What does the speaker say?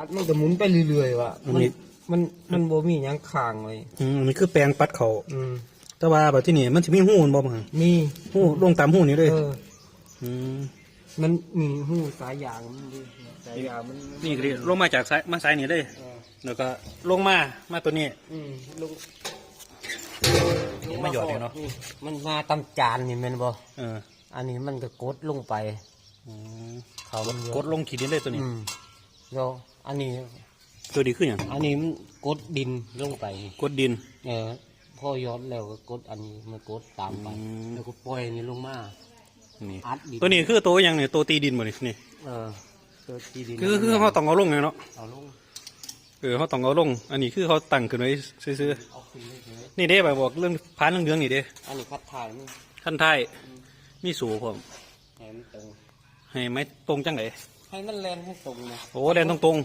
อัดมันก็หมุนไปเรื่อยๆว่ะมันมันมี มันมันบ่มีหยังค้างเลยอืมนี่คือแปลงปัดเขาอืมแต่ว่าแบบที่นี่มันจะมีหูมันบ่มั้งมีหูลงตามหูนี้เลย เออ อืมมันมีหูสายยางมันดิสายยางมันนี่ก็ดิลงมาจากซ้ายมาซ้ายนี่เลย เออแล้วก็ลงมา มาตัวนี้ อืมลงเห็นมันหยอดอยู่เนอะมันมาตำจานนี่แม่นบ่เอออันนี้มันก็กดลงไป อืมเขามันเยอะ กดลงขีดดินเลยตัวนี้ อืม เดี๋ยวอันนี้ ตัวดีขึ้นอย่างอันนี้มันกดดินลงไป กดดิน เออพอย้อนแล้วก็กดอันนี้มันกดตามไป อืม แล้วก็ปล่อยอันนี้ลงมา นี่อัดดิน ตัวนี้คือตัวอย่างเนี่ยตัวตีดินหมดนี่นี่เออตัวที่ดินคือคือเขาต้องเอาลงเลยเนาะเอาลงเออเขาต้องเอาลง อันนี้คือเขาตั้งขึ้นไว้ซื่อเอาขึ้นเฉยๆนี่เด้แบบบอกเรื่องพานเรื่องเดืองนี่เด้ๆอันนี้คัดถ่ายมันขั้นท้ายมีสูผมให้มันตรงให้ไม้ตรงจังไหน ให้มันแลนให้ตรงนะโอ้แดนตรง